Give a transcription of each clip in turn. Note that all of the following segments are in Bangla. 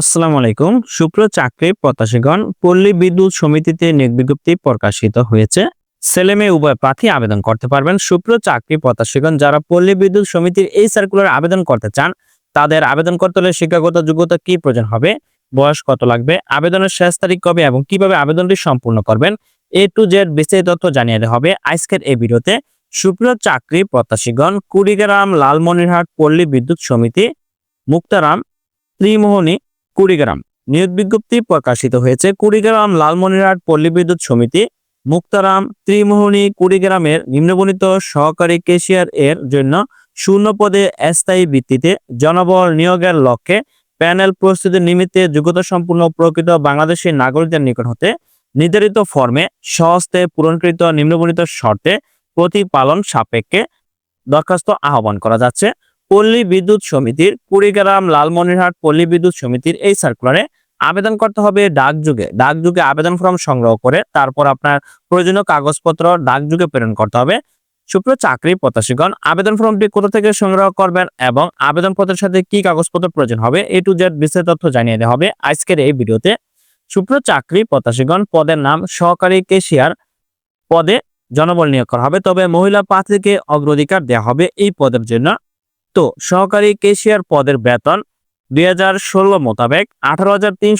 আসসালামু আলাইকুম। সুপ্র চাকরি প্রত্যাশীগণ, পল্লী বিদ্যুৎ সমিতিতে নিয়োগ বিজ্ঞপ্তি প্রকাশিত হয়েছে। ছেলে মেয়ে উভয় প্রার্থী আবেদন করতে পারবেন। সুপ্র চাকরি প্রত্যাশীগণ, যারা পল্লী বিদ্যুৎ সমিতির এই সার্কুলার আবেদন করতে চান, তাদের আবেদন করতে হলে শিক্ষাগত যোগ্যতা কি প্রয়োজন হবে, বয়স কত লাগবে, আবেদনের শেষ তারিখ কবে এবং কীভাবে আবেদনটি সম্পূর্ণ করবেন, এ টু জেড বিস্তারিত তথ্য জানিয়ে হবে আজকের এই ভিডিওতে। সুপ্র চাকরি প্রত্যাশীগণ, কুড়িগ্রাম লালমনিরহাট পল্লী বিদ্যুৎ সমিতি, মুক্তারাম ত্রিমোহনী কুড়িগ্রাম। নিয়োগ বিজ্ঞপ্তি প্রকাশিত হয়েছে কুড়িগ্রাম লালমনিরহাট পল্লী বিদ্যুৎ সমিতি, মুক্তারাম ত্রিমোহনী কুড়িগ্রামের নিম্নবণিত সহকারী কেশিয়ার এর জন্য শূন্য পদে স্থায়ী ভিত্তিতে জনবল নিয়োগের লক্ষ্যে প্যানেল প্রস্তুতির নিমিত্তে যোগ্যতা সম্পূর্ণ প্রকৃত বাংলাদেশী নাগরিকদের নিকট হতে নির্ধারিত ফর্মে সহস্তে পূরণকৃত নিম্নবণিত শর্তে প্রতিপালন সাপেক্ষে দরখাস্ত আহ্বান করা যাচ্ছে। পল্লী বিদ্যুৎ সমিতির কুড়িগ্রাম লালমনিরহাট পল্লী বিদ্যুৎ সমিতির এই সার্কুলারে আবেদন করতে হবে ডাকযুগে ডাকযুগে আবেদন ফর্ম সংগ্রহ করে তারপর আপনার প্রয়োজনীয় কাগজপত্র ডাকযুগে প্রেরণ করতে হবে। সুপ্রিয় চাকরি প্রত্যাশীগণ, আবেদন ফর্মটি কোথা থেকে সংগ্রহ করবেন এবং আবেদন আবেদনপত্রের সাথে কি কাগজপত্র প্রয়োজন হবে এ টু জেড বিস্তারিত তথ্য জানিয়ে দেওয়া হবে আজকের এই ভিডিওতে। সুপ্রিয় চাকরি প্রত্যাশীগণ, পদের নাম সহকারী কেশিয়ার পদে জনবল নিয়োগ করা হবে, তবে মহিলা প্রার্থীকে অগ্রাধিকার দেওয়া হবে এই পদের জন্য। তো সহকারী কেশিয়ার পদের বেতন দুই হাজার ষোলো মোতাবেক আঠারো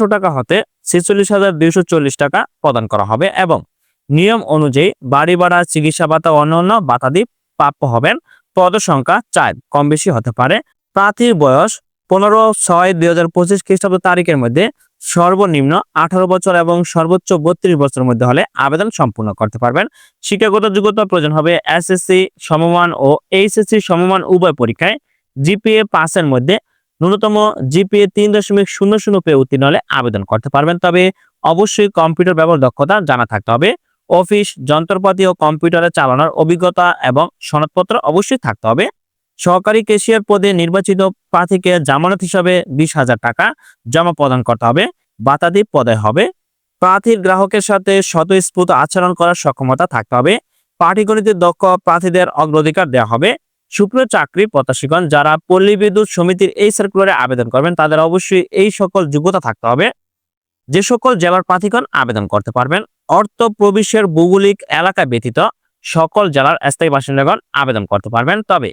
টাকা হতে ছেচল্লিশ হাজার দুইশো টাকা প্রদান করা হবে এবং নিয়ম অনুযায়ী বাড়ি ভাড়া, চিকিৎসা ভাতা, অন্যান্য বাতাদি প্রাপ্য হবেন। পদ সংখ্যা চার কম বেশি হতে পারে। প্রার্থীর বয়স পনেরো ছয় দুই হাজার পঁচিশ খ্রিস্টাব্দ তারিখের মধ্যে সর্বনিম্ন আঠারো বছর এবং সর্বোচ্চ বত্রিশ বছরের মধ্যে হলে আবেদন সম্পূর্ণ করতে পারবেন। শিক্ষাগত যোগ্যতা প্রয়োজন হবে এসএসসি সমমান ও এইচএসসি সমমান উভয় পরীক্ষায়। জিপিএ পাসের মধ্যে ন্যূনতম জিপিএ তিন দশমিক শূন্য শূন্য পেয়ে উত্তীর্ণ হলে আবেদন করতে পারবেন। তবে অবশ্যই কম্পিউটার ব্যবহার দক্ষতা জানা থাকতে হবে। অফিস, যন্ত্রপাতি ও কম্পিউটারে চালানোর অভিজ্ঞতা এবং সনদপত্র অবশ্যই থাকতে হবে। সহকারী কেশিয়ার পদে নির্বাচিত প্রার্থীকে জামানত হিসাবে বিশ হাজার টাকা জমা প্রদান করতে হবে। বাতাদি পদে হবে। প্রার্থীর গ্রাহকের সাথে স্বতঃস্ফূর্ত আচরণ করার সক্ষমতা থাকতে হবে। পাটিগণিতের দক্ষ প্রার্থীদের অগ্রাধিকার দেওয়া হবে। সুপ্রিয় চাকরি প্রত্যাশীগণ, যারা পল্লী বিদ্যুৎ সমিতির এই সার্কুলারে আবেদন করবেন, তাদের অবশ্যই এই সকল যোগ্যতা থাকতে হবে। যে সকল জেলার প্রার্থীগণ আবেদন করতে পারবেন, অর্থ প্রবেশের ভৌগোলিক এলাকা ব্যতীত সকল জেলার স্থায়ী বাসিন্দাগণ আবেদন করতে পারবেন। তবে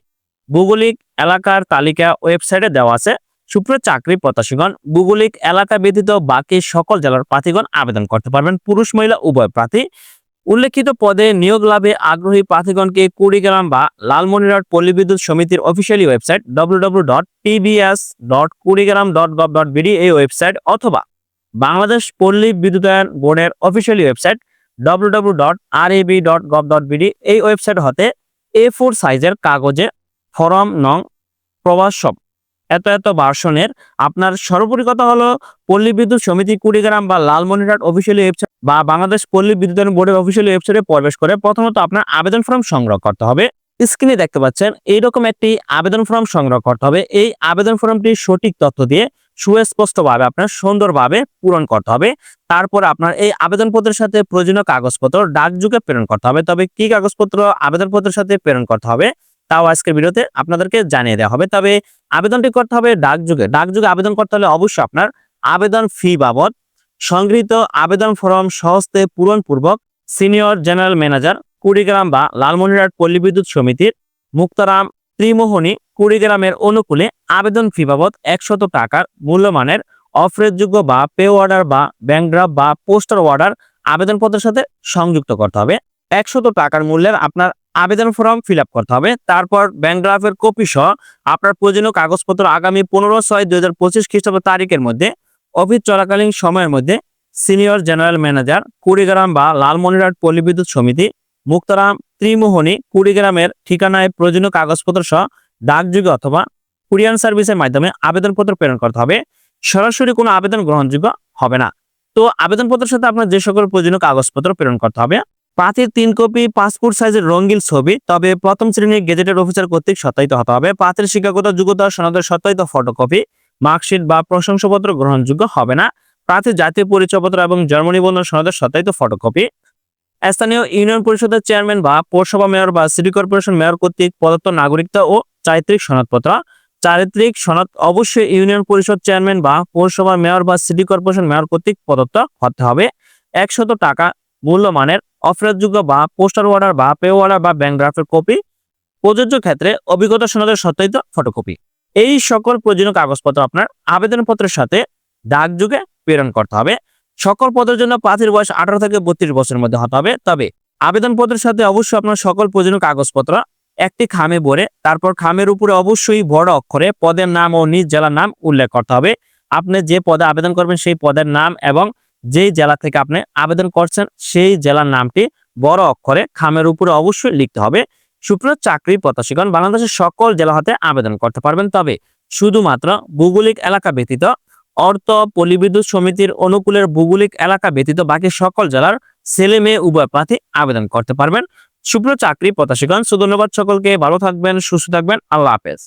ভৌগোলিক এলাকার তালিকা ওয়েবসাইটে দেওয়া আছে। সুপ্রিয় চাকরি প্রত্যাশীগণ, ভৌগোলিক এলাকা ব্যতীত বাকি সকল জেলার প্রার্থীগণ আবেদন করতে পারবেন। পুরুষ, মহিলা, উভয় প্রার্থী। উল্লেখিত পদে নিয়োগ লাভে আগ্রহী প্রার্থীগণকে কুড়িগ্রাম বা লালমনিরহাট পল্লী বিদ্যুৎ সমিতির অফিসিয়ালি ওয়েবসাইট www.pbs.kurigram.gov.bd এই ওয়েবসাইট অথবা বাংলাদেশ পল্লী বিদ্যুতায়ন বোর্ডের অফিসিয়ালি ওয়েবসাইট www.rab.gov.bd এই ওয়েবসাইট হতে এ ফোর সাইজের কাগজে ফরম নং প্রবাসব এত এত ভার্সনের আপনার সর্বোপরি কথা হলো পল্লী বিদ্যুৎ সমিতি কুড়িগ্রাম বা লালমনিরহাট অফিসিয়ালি ওয়েবসাইট বা বাংলাদেশ পল্লী বিদ্যুতায়ন বোর্ডের অফিসিয়ালি ওয়েবসাইটে প্রবেশ করে প্রথমত আপনার আবেদন ফর্ম সংগ্রহ করতে হবে। স্ক্রিনে দেখতে পাচ্ছেন এইরকম একটি আবেদন ফর্ম সংগ্রহ করতে হবে। এই আবেদন ফর্মটি সঠিক তথ্য দিয়ে সুস্পষ্টভাবে আপনার সুন্দরভাবে পূরণ করতে হবে। তারপর আপনার এই আবেদনপত্রের সাথে প্রয়োজনীয় কাগজপত্র ডাকযুগে প্রেরণ করতে হবে। তবে কি কাগজপত্র আবেদনপত্রের সাথে প্রেরণ করতে হবে? তাও আজকের ভিডিওতে আপনাদেরকে জানিয়ে দেওয়া হবে। তবে আবেদনটি করতে হবে ডাকযুগে ডাকযুগে আবেদন করতে হলে অবশ্যই আপনার আবেদন ফি বাবদ সংগৃহীত আবেদন ফর্ম সহস্তে পূরণপূর্বক সিনিয়র জেনারেল ম্যানেজার কুড়িগ্রাম বা লালমনিরহাট পল্লী বিদ্যুৎ সমিতির মুক্তারাম ত্রিমোহনী কুড়িগ্রামের অনুকূলে আবেদন ফি বাবদ একশত টাকার মূল্যমানের অফরেজযোগ্য বা পে অর্ডার বা ব্যাংক ড্রাফট বা পোস্টার অর্ডার আবেদনপত্রের সাথে সংযুক্ত করতে হবে। একশত টাকার মূল্যের আপনার আবেদন ফর্ম ফিল করতে হবে। তারপর ব্যাংক ড্রাফের কপি সহ আপনার প্রয়োজনীয় কাগজপত্র আগামী পনেরো ছয় দুই হাজার পঁচিশ খ্রিস্টাব্দ তারিখের মধ্যে অফিস চলাকালীন সময়ের মধ্যে সিনিয়র জেনারেল ম্যানেজার কুড়িগ্রাম বা লালমনিরহাট পল্লী বিদ্যুৎ সমিতি, মুক্তারাম ত্রিমোহনী, কুড়িগ্রামের ঠিকানায় প্রয়োজনীয় কাগজপত্র সহ ডাকযোগে অথবা কুরিয়ান সার্ভিসের মাধ্যমে আবেদনপত্র প্রেরণ করতে হবে। সরাসরি কোনো আবেদন গ্রহণযোগ্য হবে না। তো আবেদনপত্রের সাথে আপনার যে সকল প্রয়োজনীয় কাগজপত্র প্রেরণ করতে হবে প্রার্থীর তিন কপি পাসপোর্ট সাইজের রঙিন ছবি, তবে প্রথম শ্রেণির গেজেটেড অফিসার কর্তৃক সত্যায়িত হতে হবে। প্রার্থীর শিক্ষাগত যোগ্যতা, সনদের সত্যায়িত ফটোকপি, মার্কশিট বা প্রশংসাপত্র গ্রহণযোগ্য হবে না। প্রার্থীর জাতীয় পরিচয়পত্র এবং জন্ম নিবন্ধন, সনদের সত্যায়িত ফটোকপি। স্থানীয় ইউনিয়ন পরিষদের চেয়ারম্যান বা পৌরসভা মেয়র বা সিটি কর্পোরেশন মেয়র কর্তৃক প্রদত্ত নাগরিকতা ও চারিত্রিক সনদপত্র। চারিত্রিক সনদ অবশ্যই ইউনিয়ন পরিষদ চেয়ারম্যান বা পৌরসভা মেয়র বা সিটি কর্পোরেশন মেয়র কর্তৃক প্রদত্ত হতে হবে। একশত টাকা মূল্যমানের অফেরতযোগ্য বা পোস্টার অর্ডার বা পে অর্ডার বা ব্যাংক ড্রাফটের কপি, প্রযোজ্য ক্ষেত্রে অভিজ্ঞতা সনদের সত্যায়িত ফটোকপি। এই সকল প্রয়োজনীয় কাগজপত্র আপনার আবেদনপত্রের সাথে ডাকযোগে প্রেরণ করতে হবে। সকল পদের জন্য প্রার্থীর বয়স আঠারো থেকে বত্রিশ বছরের মধ্যে হতে হবে। তবে আবেদনপত্রের সাথে অবশ্যই আপনার সকল প্রয়োজনীয় কাগজপত্র একটি খামে ভরে, তারপর খামের উপরে অবশ্যই বড় অক্ষরে পদের নাম ও নিজ জেলার নাম উল্লেখ করতে হবে। আপনি যে পদে আবেদন করবেন সেই পদের নাম এবং যেই জেলা থেকে আপনি আবেদন করছেন, সেই জেলার নামটি বড় অক্ষরে খামের উপরে অবশ্যই লিখতে হবে। সুপ্রিয় চাকরি প্রত্যাশীগণ, বাংলাদেশের সকল জেলা হতে আবেদন করতে পারবেন। তবে শুধুমাত্র ভৌগোলিক এলাকা ব্যতীত, অর্থ পল্লীবিদ্যুৎ সমিতির অনুকূলের ভৌগোলিক এলাকা ব্যতীত বাকি সকল জেলার ছেলে মেয়ে উভয় প্রার্থী আবেদন করতে পারবেন। সুপ্রিয় চাকরি প্রত্যাশীগণ সো ধন্যবাদ সকলকে। ভালো থাকবেন, সুস্থ থাকবেন। আল্লাহ হাফেজ।